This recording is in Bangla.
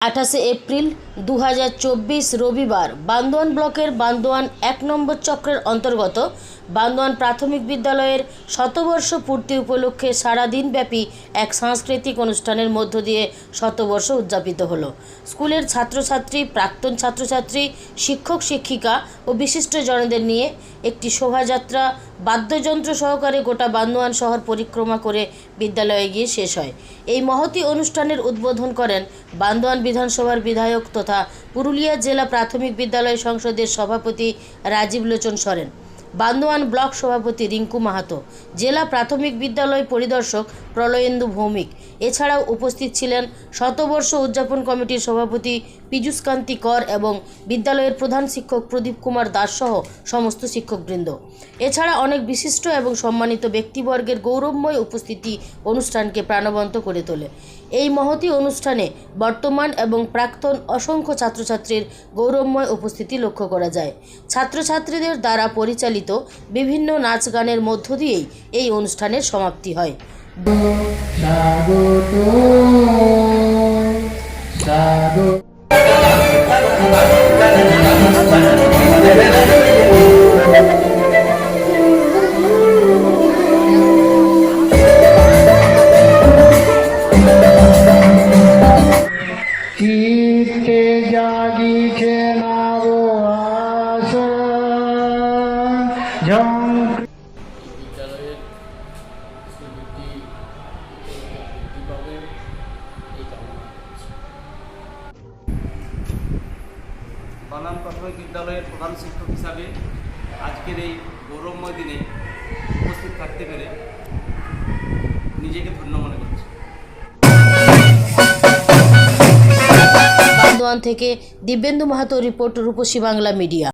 আঠাশে এপ্রিল দু হাজার চব্বিশ রবিবার বান্দোয়ান ব্লকের বান্দোয়ান এক নম্বর চক্রের অন্তর্গত বান্দোয়ান প্রাথমিক বিদ্যালয়ের শতবর্ষ পূর্তি উপলক্ষে সারাদিনব্যাপী এক সাংস্কৃতিক অনুষ্ঠানের মধ্য দিয়ে শতবর্ষ উদযাপিত হলো। স্কুলের ছাত্রছাত্রী, প্রাক্তন ছাত্রছাত্রী, শিক্ষক, শিক্ষিকা ও বিশিষ্ট জনদের নিয়ে একটি শোভাযাত্রা বাদ্যযন্ত্র সহকারে গোটা বান্দোয়ান শহর পরিক্রমা করে বিদ্যালয়ে গিয়ে শেষ হয়। এই মহতি অনুষ্ঠানের উদ্বোধন করেন বান্দোয়ান বিধানসভার বিধায়ক তথা পুরুলিয়া জেলা প্রাথমিক বিদ্যালয় সংসদের সভাপতি রাজীব লোচন সরেন। বান্দোয়ান ব্লক সভাপতি রিঙ্কু মাহাতো, জেলা প্রাথমিক বিদ্যালয় পরিদর্শক প্রলয়েন্দু ভৌমিক। এছাড়াও উপস্থিত ছিলেন শতবর্ষ উদযাপন কমিটির সভাপতি পীযূষকান্তি কর এবং বিদ্যালয়ের প্রধান শিক্ষক প্রদীপ কুমার দাস সহ সমস্ত শিক্ষকবৃন্দ। এছাড়া অনেক বিশিষ্ট এবং সম্মানিত ব্যক্তিবর্গের গৌরবময় উপস্থিতি অনুষ্ঠানকে প্রাণবন্ত করে তোলে। এই মহতি অনুষ্ঠানে বর্তমান এবং প্রাক্তন অসংখ্য ছাত্রছাত্রীর গৌরবময় উপস্থিতি লক্ষ্য করা যায়। ছাত্রছাত্রীদের দ্বারা পরিচালিত বিভিন্ন নাচ গানের মধ্য দিয়েই এই অনুষ্ঠানের সমাপ্তি হয়। স্বাগত পাবে এই কামনা করছি বানান প্রাথমিক বিদ্যালয়ের প্রধান শিক্ষক হিসাবে আজকের এই গৌরবময় দিনে উপস্থিত থাকতে পেরে নিজেকে ধন্য মনে করছি। বান্দোয়ান থেকে দিব্যেন্দু মাহাতো রিপোর্ট রূপসী বাংলা মিডিয়া।